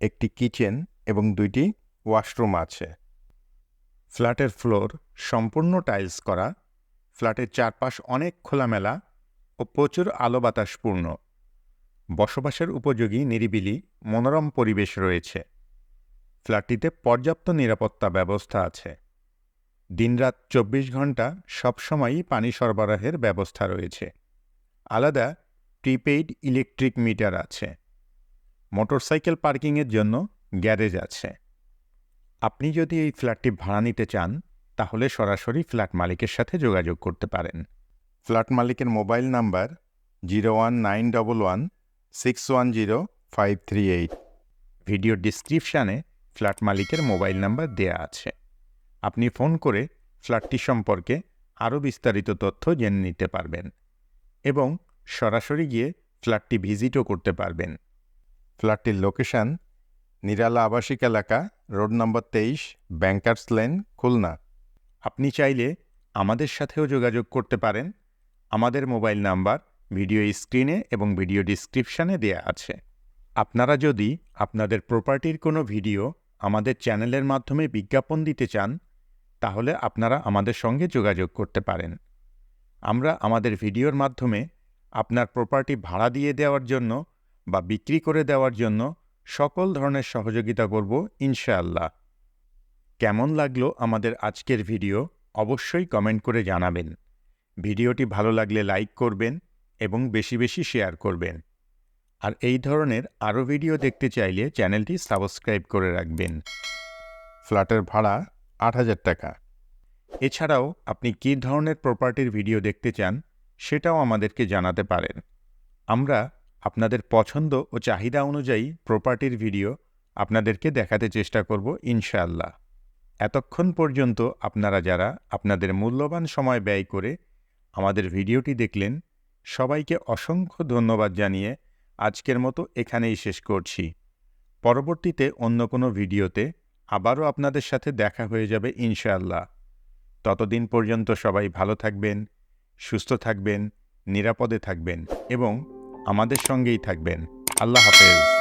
একটি কিচেন এবং দুইটি ওয়াশরুম আছে। ফ্ল্যাটের ফ্লোর সম্পূর্ণ টাইলস করা, ফ্ল্যাটের চারপাশ অনেক খোলামেলা ও প্রচুর আলো বাতাসপূর্ণ বসবাসের উপযোগী নিরিবিলি, মনোরম পরিবেশ রয়েছে। ফ্ল্যাটটিতে পর্যাপ্ত নিরাপত্তা ব্যবস্থা আছে। দিনরাত চব্বিশ ঘণ্টা সবসময়ই পানি সরবরাহের ব্যবস্থা রয়েছে। আলাদা প্রিপেইড ইলেকট্রিক মিটার আছে। মোটরসাইকেল পার্কিংয়ের জন্য গ্যারেজ আছে। আপনি যদি এই ফ্ল্যাটটি ভাড়া নিতে চান, তাহলে সরাসরি ফ্ল্যাট মালিকের সাথে যোগাযোগ করতে পারেন। ফ্ল্যাট মালিকের mobile number zero one nine double one six one zero five three eight. Video ডিসক্রিপশানে ফ্ল্যাট মালিকের মোবাইল নাম্বার দেয়া আছে। আপনি ফোন করে ফ্ল্যাটটি সম্পর্কে আরও বিস্তারিত তথ্য জেনে নিতে পারবেন এবং সরাসরি গিয়ে ফ্ল্যাটটি ভিজিটও করতে পারবেন। ফ্ল্যাটটির লোকেশন নিরালা আবাসিক এলাকা রোড নম্বর তেইশ ব্যাংকার্স লেন খুলনা। আপনি চাইলে আমাদের সাথেও যোগাযোগ করতে পারেন। আমাদের মোবাইল নাম্বার ভিডিও স্ক্রিনে এবং ভিডিও ডিসক্রিপশানে দেয়া আছে। আপনারা যদি আপনাদের প্রপার্টির কোনো ভিডিও আমাদের চ্যানেলের মাধ্যমে বিজ্ঞাপন দিতে চান, তাহলে আপনারা আমাদের সঙ্গে যোগাযোগ করতে পারেন। আমরা আমাদের ভিডিওর মাধ্যমে আপনার প্রপার্টি ভাড়া দিয়ে দেওয়ার জন্য বা বিক্রি করে দেওয়ার জন্য সকল ধরনের সহযোগিতা করব ইনশাআল্লাহ। কেমন লাগল আমাদের আজকের ভিডিও অবশ্যই কমেন্ট করে জানাবেন। ভিডিওটি ভালো লাগলে লাইক করবেন এবং বেশি বেশি শেয়ার করবেন। আর এই ধরনের আরও ভিডিও দেখতে চাইলে চ্যানেলটি সাবস্ক্রাইব করে রাখবেন। ফ্ল্যাটের ভাড়া আট হাজার টাকা। এছাড়াও আপনি কী ধরনের প্রপার্টির ভিডিও দেখতে চান সেটাও আমাদেরকে জানাতে পারেন। আমরা আপনাদের পছন্দ ও চাহিদা অনুযায়ী প্রপার্টির ভিডিও আপনাদেরকে দেখাতে চেষ্টা করব ইনশাআল্লাহ। এতক্ষণ পর্যন্ত আপনারা যারা আপনাদের মূল্যবান সময় ব্যয় করে আমাদের ভিডিওটি দেখলেন, সবাইকে অসংখ্য ধন্যবাদ জানিয়ে আজকের মতো এখানেই শেষ করছি। পরবর্তীতে অন্য কোনো ভিডিওতে আবারও আপনাদের সাথে দেখা হয়ে যাবে ইনশাআল্লাহ। ততদিন পর্যন্ত সবাই ভালো থাকবেন, সুস্থ থাকবেন, নিরাপদে থাকবেন এবং আমাদের সঙ্গেই থাকবেন। আল্লাহ হাফেজ।